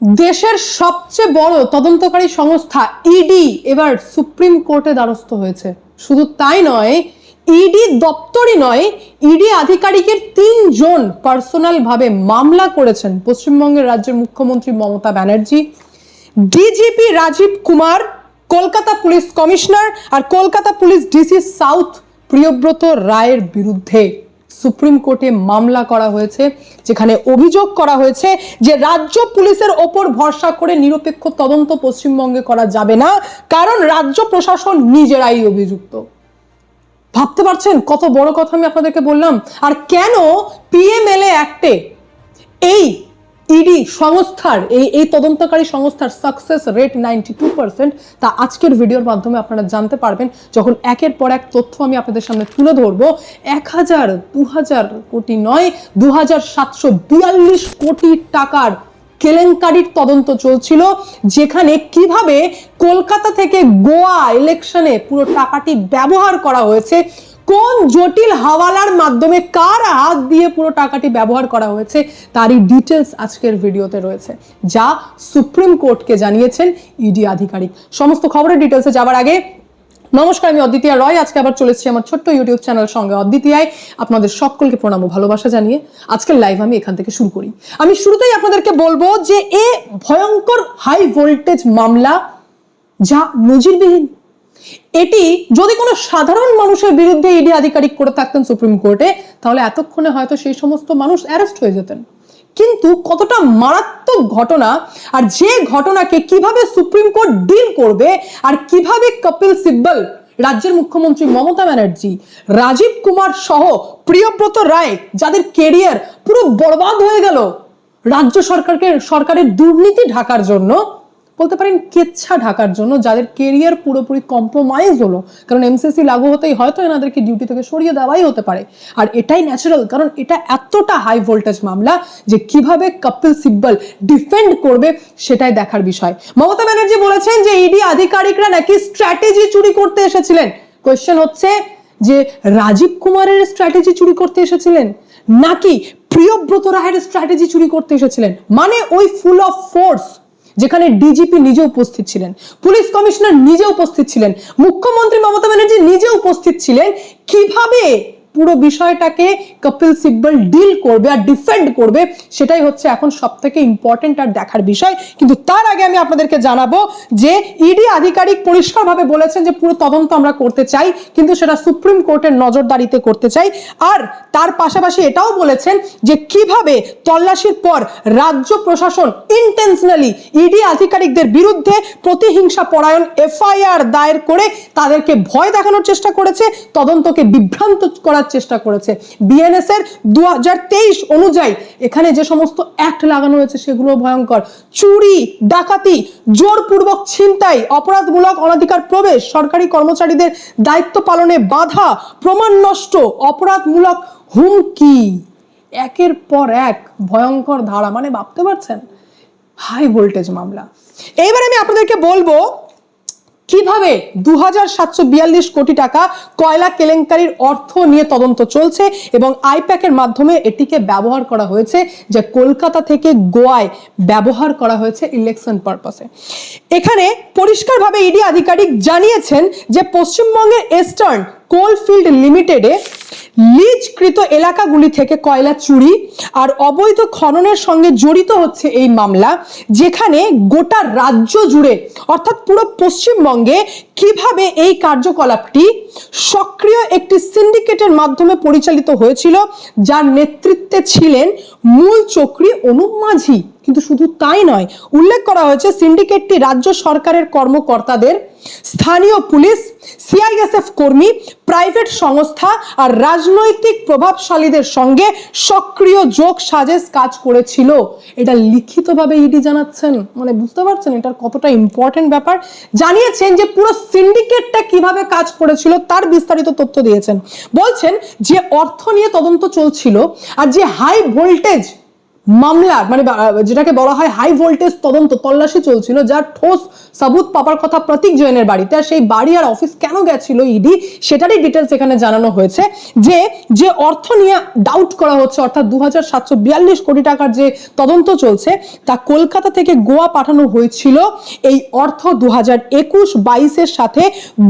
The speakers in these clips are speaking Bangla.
দেশের সবচেয়ে বড় তদন্তকারী সংস্থা ইডি এবার সুপ্রিম কোর্টে দ্বারস্থ হয়েছে। শুধু তাই নয় ইডি দপ্তরই নয় ইডি আধিকারিকের তিনজন পার্সোনাল ভাবে মামলা করেছেন পশ্চিমবঙ্গের রাজ্যের মুখ্যমন্ত্রী Mamata Banerjee DGP Rajeev Kumar, Kolkata police commissioner আর Kolkata police DC south Priyabrata রায়ের বিরুদ্ধে। সুপ্রিম কোর্টে মামলা করা হয়েছে, যেখানে অভিযোগ করা হয়েছে যে রাজ্য পুলিশের ওপর ভরসা করে নিরপেক্ষ তদন্ত পশ্চিমবঙ্গে করা যাবে না, কারণ রাজ্য প্রশাসন নিজেরাই অভিযুক্ত। ভাবতে পারছেন কত বড় কথা আমি আপনাদেরকে বললাম? আর কেন পিএমএলএ অ্যাক্টে এই ইডি সংস্থার, এই এই তদন্তকারী সংস্থার success rate ninety two percent তা আজকের ভিডিওর মাধ্যমে আপনারা জানতে পারবেন। যখন একের পর এক তথ্য আমি আপনাদের সামনে তুলে ধরবো, এক হাজার দু হাজার কোটি নয় দু হাজার সাতশো বিয়াল্লিশ কোটি টাকার কেলেঙ্কারির তদন্ত চলছিল, যেখানে কীভাবে কলকাতা থেকে গোয়া ইলেকশনে পুরো টাকাটি ব্যবহার করা হয়েছে কোন জটিল হাওয়ালার মাধ্যমে কার হাত দিয়ে পুরো টাকাটি ব্যবহার করা হয়েছে, তারই ডিটেলস আজকের ভিডিওতে রয়েছে, যা সুপ্রিম কোর্টকে জানিয়েছেন ইডি আধিকারিক। সমস্ত খবরের ডিটেলসে যাবার আগে, নমস্কার, আমি অদ্বিতীয়া রয়। আজকে আবার চলে এসেছি আমার ছোট্ট ইউটিউব চ্যানেল সঙ্গে অদ্বিতীয়ায়। আপনাদের সকলকে প্রণাম ভালোবাসা জানিয়ে আজকের লাইভ আমি এখান থেকে শুরু করি। আমি শুরুতেই আপনাদেরকে বলব যে, এ ভয়ঙ্কর হাই ভোল্টেজ মামলা, যা নজিরবিহীন। এটি যদি কোনো সাধারণ মানুষের বিরুদ্ধে ইডি আধিকারিক করে থাকতেন সুপ্রিম কোর্টে, তাহলে এতক্ষণে হয়তো সেই সমস্ত মানুষ অ্যারেস্ট হয়ে যেতেন। কিন্তু কতটা মারাত্মক ঘটনা আর যে ঘটনাকে কীভাবে সুপ্রিম কোর্ট ডিল করবে আর কীভাবে কপিল সিব্বল, রাজ্যের মুখ্যমন্ত্রী মমতা ব্যানার্জি, রাজীব কুমার সহ প্রিয়ব্রত রায়, যাদের কেরিয়ার পুরো বরবাদ হয়ে গেল, রাজ্য সরকারকে, সরকারের দুর্নীতি ঢাকার জন্য বলতে পারেন কেচ্ছা ঢাকার জন্য, যাদের কেরিয়ার পুরোপুরি কম্প্রোমাইজ হলো। কারণ এমসিসি লাগু হতেই হয়তো এনাদেরকে ডিউটি থেকে সরিয়ে দেওয়াই হতে পারে। আর এটাই ন্যাচারাল কারণ এটা এতটা হাই ভোল্টেজ মামলা যে কীভাবে কপিল সিব্বল ডিফেন্ড করবে সেটাই দেখার বিষয়। মমতা ব্যানার্জি বলেছেন যে ইডি আধিকারিকরা নাকি স্ট্র্যাটেজি চুরি করতে এসেছিলেন। কোয়েশ্চেন হচ্ছে যে রাজীব কুমারের স্ট্র্যাটেজি চুরি করতে এসেছিলেন, নাকি প্রিয়ব্রত রায়ের স্ট্র্যাটেজি চুরি করতে এসেছিলেন? মানে ওই ফুল অফ ফোর্স যেখানে ডিজিপি নিজে উপস্থিত ছিলেন। পুলিশ কমিশনার নিজে উপস্থিত ছিলেন। মুখ্যমন্ত্রী মমতা ব্যানার্জি নিজে উপস্থিত ছিলেন। কীভাবে পুরো বিষয়টাকে কপিল সিব্বল ডিল করবে আর ডিফেন্ড করবে, সেটাই হচ্ছে এখন সব থেকে ইম্পর্টেন্ট আর দেখার বিষয়। কিন্তু তার আগে আমি আপনাদেরকে জানাব যে ইডি আধিকারিক পরিষ্কারভাবে বলেছেন যে পুরো তদন্ত আমরা করতে চাই, কিন্তু সেটা সুপ্রিম কোর্টের নজরদারিতে করতে চাই। আর তার পাশাপাশি এটাও বলেছেন যে কীভাবে তল্লাশির পর রাজ্য প্রশাসন ইন্টেনশনালি ইডি আধিকারিকদের বিরুদ্ধে প্রতিহিংসা পরায়ণ এফআইআর দায়ের করে তাদেরকে ভয় দেখানোর চেষ্টা করেছে, তদন্তকে বিভ্রান্ত করার চেষ্টা করেছে। বিএনএস এর দু অনুযায়ী এখানে যে সমস্ত অ্যাক্ট লাগানো হয়েছে সেগুলো ভয়ঙ্কর। চুরি, ডাকাতি, জোরপূর্বক ছিনতাই, অপরাধমূলক অনাধিকার প্রবেশ, সরকারি কর্মচারীদের দায়িত্ব পালনে বাধা, প্রমাণ নষ্ট, অপরাধমূলক হুমকি। একের পর এক ভয়ঙ্কর ধারা। মানে ভাবতে পারছেন? হাই ভোল্টেজ মামলা। এইবার আমি আপনাদেরকে বলব কীভাবে দু হাজার সাতশো বিয়াল্লিশ কোটি টাকা কয়লা কেলেঙ্কারির অর্থ নিয়ে তদন্ত চলছে এবং আইপ্যাকের মাধ্যমে এটিকে ব্যবহার করা হয়েছে যে কলকাতা থেকে গোয়ায় ব্যবহার করা হয়েছে ইলেকশন পারপাসে এখানে পরিষ্কারভাবে ইডি আধিকারিক জানিয়েছেন যে পশ্চিমবঙ্গের এস্টার্ন কোলফিল্ড লিমিটেডে লিজকৃত এলাকাগুলি থেকে কয়লা চুরি আর অবৈধ খননের সঙ্গে জড়িত হচ্ছে এই মামলা, যেখানে গোটা রাজ্য জুড়ে, অর্থাৎ পুরো পশ্চিমবঙ্গে, কীভাবে এই কার্যকলাপটি সক্রিয় একটি সিন্ডিকেটের মাধ্যমে পরিচালিত হয়েছিল, যার নেতৃত্বে ছিলেন মূল চক্রী অনুপ মাঝি। কিন্তু শুধু তাই নয়, উল্লেখ করা হয়েছে সিন্ডিকেটটি রাজ্য সরকারের কর্মকর্তাদের স্থানীয় পুলিশ সিআইএসএফ কর্মী, প্রাইভেট সংস্থা আর রাজনৈতিক প্রভাবশালীদের সঙ্গে সক্রিয় যোগ সাজেশ কাজ করেছিল। এটা লিখিতভাবে ইডি জানাচ্ছেন। মানে বুঝতে পারছেন এটার কতটা ইম্পর্টেন্ট ব্যাপার? জানিয়েছেন যে পুরো সিন্ডিকেটটা কীভাবে কাজ করেছিল তার বিস্তারিত তথ্য দিয়েছেন। বলছেন যে অর্থ নিয়ে তদন্ত চলছিল আর যে হাই ভোল্টেজ মামলার মানে যেটাকে বলা হয় হাই ভোল্টেজ তদন্ত তল্লাশি চলছিল, যার ঠোস সাবুত পাপার কথা প্রতীক জৈনের বাড়িতে। আর সেই বাড়ি আর অফিস কেন গেছিল ইডি সেটারই ডিটেলস এখানে জানানো হয়েছে যে যে অর্থ নিয়ে ডাউট করা হচ্ছে, অর্থাৎ দু হাজার সাতশো বিয়াল্লিশ কোটি টাকার যে তদন্ত চলছে, তা কলকাতা থেকে গোয়া পাঠানো হয়েছিল এই অর্থ দু হাজার একুশ বাইশের সাথে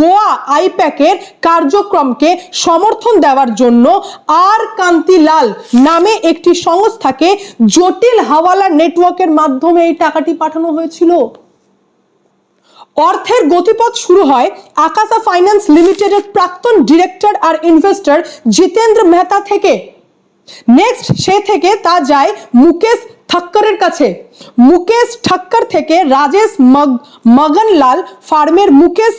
গোয়া আইপ্যাকের কার্যক্রমকে সমর্থন দেওয়ার জন্য আর কান্তিলাল নামে একটি সংস্থাকে জটিল হাওয়ালা নেটওয়ার্কের মাধ্যমে এই টাকাটি পাঠানো হয়েছিল। অর্থের গতিপথ শুরু হয় আকাশা ফাইন্যান্স লিমিটেডের প্রাক্তন ডিরেক্টর আর ইনভেস্টর জিতেন্দ্র মেহতা থেকে। নেক্সট, সে থেকে তা যায় মুকেশ ঠক্করের কাছে। মুকেশ ঠক্কর থেকে রাজেশ মগ মগনলাল ফার্মের মুকেশ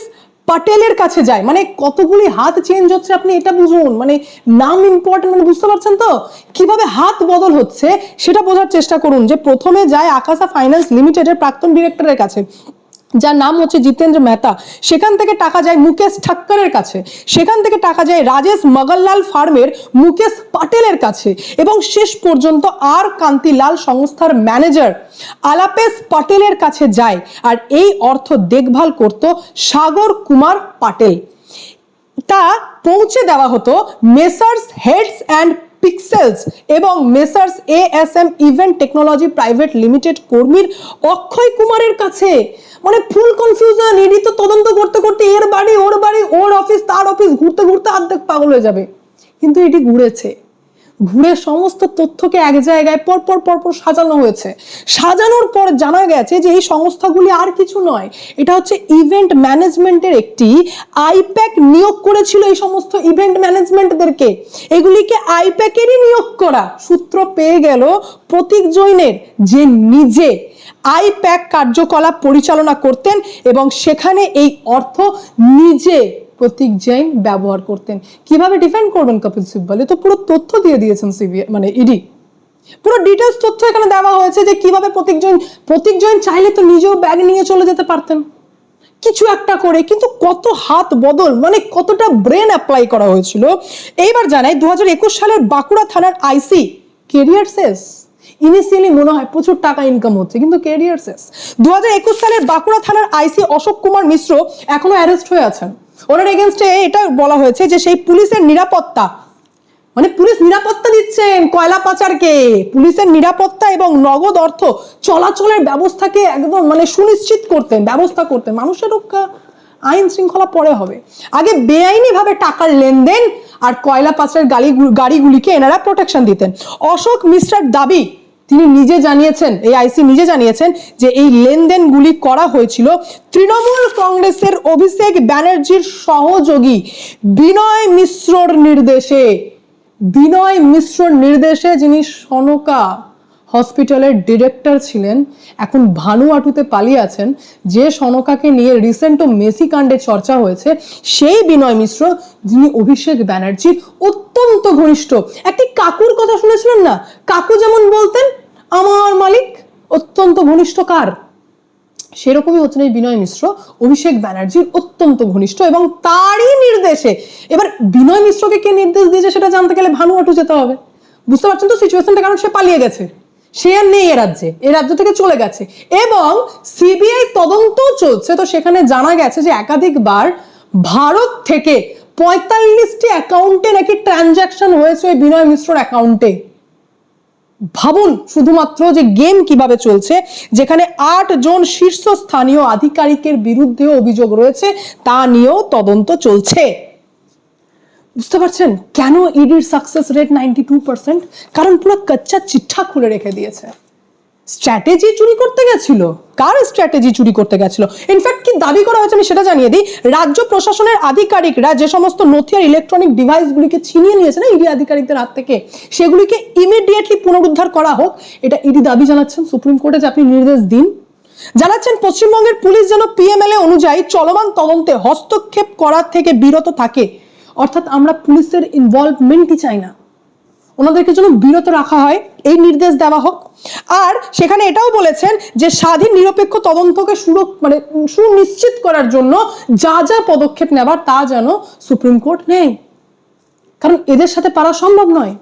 পটেলের কাছে যায়। মানে কতগুলি হাত চেঞ্জ হচ্ছে আপনি এটা বুঝুন। মানে নাম ইম্পর্টেন্ট মানে বুঝতে পারছেন তো? কীভাবে হাত বদল হচ্ছে সেটা বোঝার চেষ্টা করুন যে প্রথমে যায় আকাশা ফাইন্যান্স লিমিটেডের প্রাক্তন ডিরেক্টরের কাছে। যার নাম হচ্ছে জিতেন্দ্র মেহতা। সেখান থেকে টাকা যায় মুকেশ ঠক্করের কাছে। সেখান থেকে টাকা যায় রাজেশ মগনলাল ফার্মের মুকেশ পাটেলের কাছে। এবং শেষ পর্যন্ত আর কান্তিলাল সংস্থার ম্যানেজার আলাপেশ পাটেলের কাছে যায়। আর এই অর্থ দেখভাল করত সাগর কুমার পাটেল। তা পৌঁছে দেওয়া হতো মেসার্স হেডস অ্যান্ড পিক্সেলস এবং messrs A S M event technology private limited কর্মীর অক্ষয় কুমারের কাছে। মানে ফুল কনফিউশন ইডি তো তদন্ত করতে করতে এর বাড়ি, ওর বাড়ি, ওর অফিস তার অফিস ঘুরতে ঘুরতে অর্ধেক পাগল হয়ে যাবে। কিন্তু এটি ঘুরেছে। ঘুরে সমস্ত তথ্যকে এক জায়গায় পর পর পর পর সাজানো হয়েছে। সাজানোর পর জানা গেছে যে এই সংস্থাগুলি আর কিছু নয়, এটা হচ্ছে ইভেন্ট ম্যানেজমেন্টের একটি। আইপ্যাক নিয়োগ করেছিল এই সমস্ত ইভেন্ট ম্যানেজমেন্টদেরকে এগুলিকে আইপ্যাকেরই নিয়োগ করা সূত্র পেয়ে গেল প্রতীক জৈনের যে নিজে আইপ্যাক কার্যকলাপ পরিচালনা করতেন এবং সেখানে এই অর্থ নিজে প্রতীক জৈন ব্যবহার করতেন। কীভাবে ডিফেন্ড করবেন কপিল সিব্বল? তো পুরো তথ্য দিয়ে দিয়েছেন সিবিআই মানে ইডি পুরো ডিটেলস তথ্য এখানে দেওয়া হয়েছে যে কীভাবে প্রতীক জৈন প্রতীক জৈন চাইলে তো নিজেও ব্যাগ নিয়ে চলে যেতে পারতেন। কিছু একটা করে, কিন্তু কত হাত বদল মানে কতটা ব্রেন অ্যাপ্লাই করা হয়েছিল। এইবার জানাই দু হাজার একুশ সালের বাঁকুড়া থানার আইসি কেরিয়ার শেষ ইনিশিয়ালি মনে হয় প্রচুর টাকা ইনকাম হচ্ছে, কিন্তু কেরিয়ার শেষ দু হাজার একুশ সালের বাঁকুড়া থানার আইসি অশোক কুমার মিশ্র এখনও অ্যারেস্ট হয়ে আছেন। ওনার এগেনস্টে এটা বলা হয়েছে যে সেই পুলিশের নিরাপত্তা। মানে পুলিশ নিরাপত্তা দিচ্ছেন কয়লা পাচারকে। পুলিশের নিরাপত্তা এবং নগদ অর্থ চলাচলের ব্যবস্থাকে একদম মানে সুনিশ্চিত করতেন, ব্যবস্থা করতেন। মানুষের রক্ষা, আইন শৃঙ্খলা পরে হবে। আগে বেআইনিভাবে টাকার লেনদেন আর কয়লা পাচারের গাড়ি, গাড়িগুলিকে এনারা প্রোটেকশন দিতেন। অশোক মিশ্রার দাবি তিনি নিজে জানিয়েছেন, এই আইসি নিজে জানিয়েছেন যে এই লেনদেনগুলি করা হয়েছিল তৃণমূল কংগ্রেসের অভিষেক ব্যানার্জির সহযোগী বিনয় মিশ্রর নির্দেশে। বিনয় মিশ্রর নির্দেশে যিনি সনকা হসপিটালের ডিরেক্টর ছিলেন। এখন ভানু ভানুয়াটুতে পালিয়ে আছেন। যে সনকাকে নিয়ে রিসেন্ট ও মেসি কাণ্ডে চর্চা হয়েছে, সেই বিনয় মিশ্র, যিনি অভিষেক ব্যানার্জির অত্যন্ত ঘনিষ্ঠ। একটি কাকুর কথা শুনেছিলেন না? কাকু যেমন বলতেন, আমার মালিক অত্যন্ত ঘনিষ্ঠ কার? সেরকমই হচ্ছেন এই বিনয় মিশ্র। অভিষেক ব্যানার্জির অত্যন্ত ঘনিষ্ঠ এবং তারই নির্দেশে। এবার বিনয় মিশ্রকে কে নির্দেশ দিয়েছে সেটা জানতে গেলে ভানু ভানুয়াটু যেতে হবে। বুঝতে পারছেন তো সিচুয়েশনটা কারণ সে পালিয়ে গেছে। সে আর নেই এ রাজ্যে, এ রাজ্য থেকে চলে গেছে। এবং সিবিআই তদন্ত চলছে। তো সেখানে জানা গেছে যে একাধিকবার ভারত থেকে পঁয়তাল্লিশটি অ্যাকাউন্টে নাকি ট্রানজাকশন হয়েছে ওই বিনয় মিশ্রর অ্যাকাউন্টে। ভাবুন শুধুমাত্র যে গেম কীভাবে চলছে, যেখানে আট জন শীর্ষস্থানীয় আধিকারিকের বিরুদ্ধে অভিযোগ রয়েছে, তা নিয়েও তদন্ত চলছে। বুঝতে পারছেন? কেন ইডির success rate ninety two percent কারণ পুরো কচ্চা চিঠা খুলে রেখে দিয়েছে। স্ট্র্যাটেজি চুরি করতে গেছিল। কার স্ট্র্যাটেজি চুরি করতে গেছিল? ইনফ্যাক্ট কি দাবি করা হয়েছে আমি সেটা জানিয়ে দিই। রাজ্য প্রশাসনের আধিকারিকরা যে সমস্ত নথি আর ইলেকট্রনিক ডিভাইসগুলিকে ছিনিয়ে নিয়েছে না ইডি আধিকারিকদের হাত থেকে, সেগুলিকে ইমিডিয়েটলি পুনরুদ্ধার করা হোক, এটা ইডি দাবি জানাচ্ছেন সুপ্রিম কোর্টে যে আপনি নির্দেশ দিন। জানাচ্ছেন, পশ্চিমবঙ্গের পুলিশ যেন পিএমএলএ অনুযায়ী চলমান তদন্তে হস্তক্ষেপ করার থেকে বিরত থাকে। অর্থাৎ আমরা পুলিশের ইনভলভমেন্টই চাই না। ওনাদেরকে যেন বিরত রাখা হয়, এই নির্দেশ দেওয়া হোক। আর সেখানে এটাও বলেছেন যে, স্বাধীন নিরপেক্ষ তদন্তকে সুরক মানে সুনিশ্চিত করার জন্য যা যা পদক্ষেপ নেবার তা যেন সুপ্রিম কোর্ট নেয়। কারণ এদের সাথে পারা সম্ভব নয়।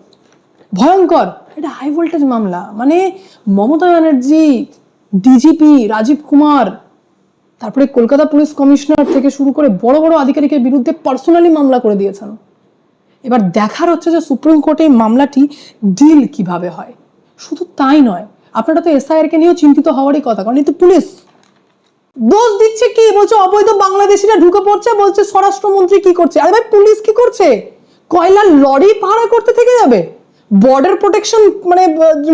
ভয়ঙ্কর। এটা হাই ভোল্টেজ মামলা। মানে মমতা ব্যানার্জি ডিজিপি রাজীব কুমার তারপরে কলকাতা পুলিশ কমিশনার থেকে শুরু করে বড় বড় আধিকারিকের বিরুদ্ধে পার্সোনালি মামলা করে দিয়েছেন। এবার দেখার হচ্ছে যে সুপ্রিম কোর্টে এই মামলাটি ডিল কীভাবে হয়। শুধু তাই নয়, আপনারা তো এসআইআর কে নিয়েও চিন্তিত হওয়ারই কথা, কারণ এই তো পুলিশ। দোষ দিচ্ছে কি? বলছে অবৈধ বাংলাদেশিরা ঢুকে পড়ছে, বলছে স্বরাষ্ট্রমন্ত্রী কি করছে? আরে ভাই, পুলিশ কি করছে? কয়লার লরি ভাড়া করতে থেকে যাবে? বর্ডার প্রোটেকশন মানে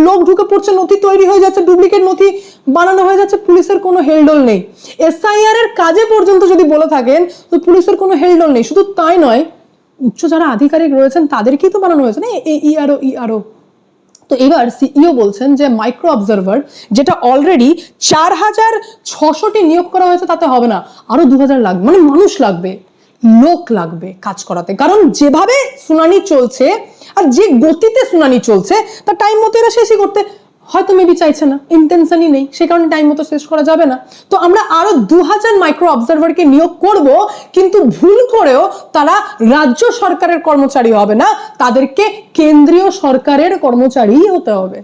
লোক ঢুকে পড়ছে, নথি তৈরি হয়ে যাচ্ছে ডুপ্লিকেট নথি বানানো হয়ে যাচ্ছে, পুলিশের কোনো হেলডোল নেই। এসআইআর এর কাজে পর্যন্ত যদি বলে থাকেন, তো পুলিশের কোনো হেলডোল নেই। শুধু তাই নয়, উচ্চ যারা আধিকারিক রয়েছেন, তাদেরকেই তো বানানো হয়েছে না? এই ই ইআরও তো এবার সিইও বলছেন যে মাইক্রো অবজারভার যেটা অলরেডি চার হাজার ছশোটি নিয়োগ করা হয়েছে, তাতে হবে না। আরও দু হাজার লাগবে। মানে মানুষ লাগবে। লোক লাগবে কাজ করাতে। কারণ যেভাবে শুনানি চলছে আর যে গতিতে শুনানি চলছে, তার টাইম মতো এরা শেষই করতে, হয়তো মেবি চাইছে না ইন্টেনশনই নেই, সে কারণে টাইম মতো শেষ করা যাবে না। তো আমরা আরও দু হাজার মাইক্রো অবজারভারকে নিয়োগ করব, কিন্তু ভুল করেও তারা রাজ্য সরকারের কর্মচারী হবে না, তাদেরকে কেন্দ্রীয় সরকারের কর্মচারীই হতে হবে।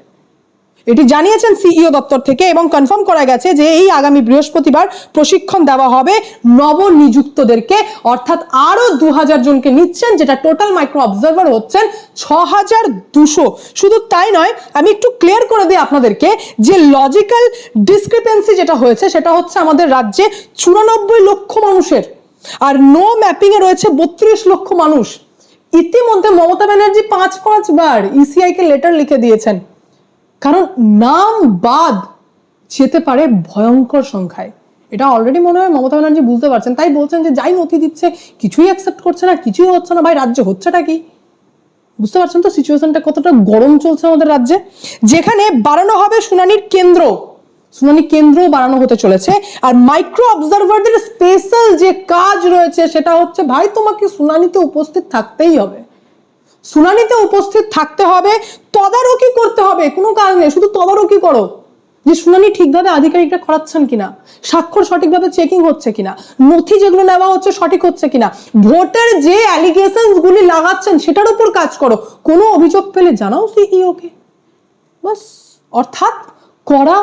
এটি জানিয়েছেন সিইও দপ্তর থেকে এবং কনফার্ম করা গেছে যে এই আগামী বৃহস্পতিবার প্রশিক্ষণ দেওয়া হবে নবনিযুক্তদেরকে, অর্থাৎ আরও দু হাজার জনকে নিচ্ছেন, যেটা টোটাল মাইক্রো অবজারভার হচ্ছেন ছ হাজার দুশো। শুধু তাই নয়, আমি একটু ক্লিয়ার করে দিই আপনাদেরকে যে লজিক্যাল ডিসক্রিপেন্সি যেটা হয়েছে, সেটা হচ্ছে আমাদের রাজ্যে চুরানব্বই লক্ষ মানুষের, আর নো ম্যাপিং এ রয়েছে বত্রিশ লক্ষ মানুষ। ইতিমধ্যে মমতা ব্যানার্জি পাঁচ পাঁচবার ইসিআই কে লেটার লিখে দিয়েছেন। কারণ নাম বাদ যেতে পারে ভয়ঙ্কর সংখ্যায়। এটা অলরেডি মনে হয় মমতা ব্যানার্জি বুঝতে পারছেন। তাই বলছেন যে, যাই নথি দিচ্ছে, কিছুই অ্যাকসেপ্ট করছে না, কিছুই হচ্ছে না। ভাই, রাজ্যে হচ্ছেটা কি? বুঝতে পারছেন তো সিচুয়েশনটা কতটা গরম চলছে আমাদের রাজ্যে? যেখানে বাড়ানো হবে শুনানির কেন্দ্র। শুনানি কেন্দ্র বাড়ানো হতে চলেছে। আর মাইক্রো অবজারভারদের স্পেশাল যে কাজ রয়েছে, সেটা হচ্ছে, ভাই, তোমাকে শুনানিতে উপস্থিত থাকতেই হবে। শুনানিতে উপস্থিত থাকতে হবে, তদারকি করতে হবে, কোনো কারণে শুধু তদারকি করো। যে শুনানি ঠিকভাবে আধিকারিকরা করাচ্ছেন কিনা, স্বাক্ষর সঠিকভাবে চেকিং হচ্ছে কিনা, নথি যেগুলো নেওয়া হচ্ছে সঠিক হচ্ছে কিনা, ভোটের যে অ্যালিগেশন গুলি লাগাচ্ছেন সেটার উপর কাজ করো। কোনো অভিযোগ পেলে জানাও সিইও কে বাস, অর্থাৎ করা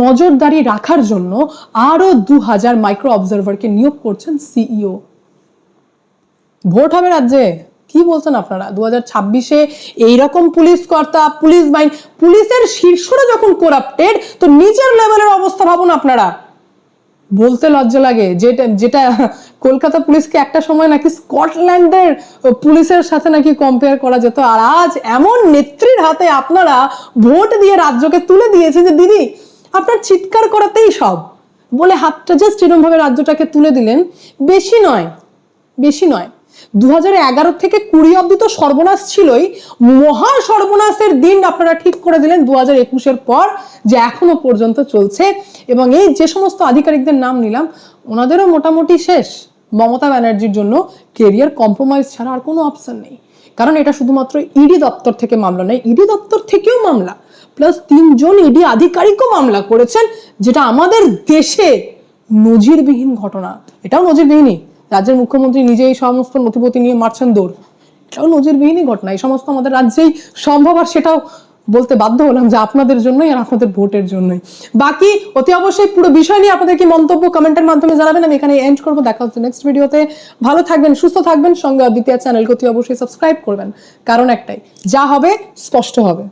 নজরদারি রাখার জন্য আরও দু হাজার মাইক্রো অবজারভারকে নিয়োগ করছেন সিইও ভোট হবে রাজ্যে। কি বলছেন আপনারা? দু হাজার ছাব্বিশে এইরকম পুলিশ কর্তা, পুলিশ বাহিনী, পুলিশের শীর্ষরা যখন করাপ্টেড তো নিচের লেভেলের অবস্থা ভাবুন আপনারা। বলতে লজ্জা লাগে, যেটা যেটা কলকাতা পুলিশকে একটা সময় নাকি স্কটল্যান্ডের পুলিশের সাথে নাকি কম্পেয়ার করা যেত, আর আজ এমন নেত্রীর হাতে আপনারা ভোট দিয়ে রাজ্যকে তুলে দিয়েছে যে, দিদি, আপনার চিৎকার করাতেই সব। বলে হাতটা জাস্ট এরকম ভাবে রাজ্যটাকে তুলে দিলেন। বেশি নয় বেশি নয়। দু এগারো থেকে কুড়ি অব্দি তো সর্বনাশ ছিলই। মহা সর্বনাশের দিন আপনারা ঠিক করে দিলেন দু হাজার পর, যে এখনও পর্যন্ত চলছে। এবং এই যে সমস্ত আধিকারিকদের নাম নিলাম, ওনাদেরও মোটামুটি শেষ। মমতা ব্যানার্জির জন্য কেরিয়ার কম্প্রোমাইজ ছাড়া আর কোনো অপশন নেই। কারণ এটা শুধুমাত্র ইডি দপ্তর থেকে মামলা নয় ইডি দপ্তর থেকেও মামলা। প্লাস তিনজন ইডি আধিকারিকও মামলা করেছেন, যেটা আমাদের দেশে নজিরবিহীন ঘটনা। এটাও নজিরবিহীনই। রাজ্যের মুখ্যমন্ত্রী নিজেই এই সমস্ত নথিপতি নিয়ে মারছেন দৌড়। এটাও নজিরবিহীনই ঘটনা। এই সমস্ত আমাদের রাজ্যেই সম্ভব, আর সেটাও বলতে বাধ্য হলাম যে আপনাদের জন্যই আর আপনাদের ভোটের জন্যই। বাকি অতি অবশ্যই পুরো বিষয় নিয়ে আপনাদের কি মন্তব্য কমেন্টের মাধ্যমে জানাবেন, আমি এখানে এন্ড করব। দেখা হচ্ছে নেক্সট ভিডিওতে ভালো থাকবেন, সুস্থ থাকবেন। সঙ্গে অদ্বিতীয় চ্যানেলকে অতি অবশ্যই সাবস্ক্রাইব করবেন। কারণ একটাই, যা হবে, স্পষ্ট হবে।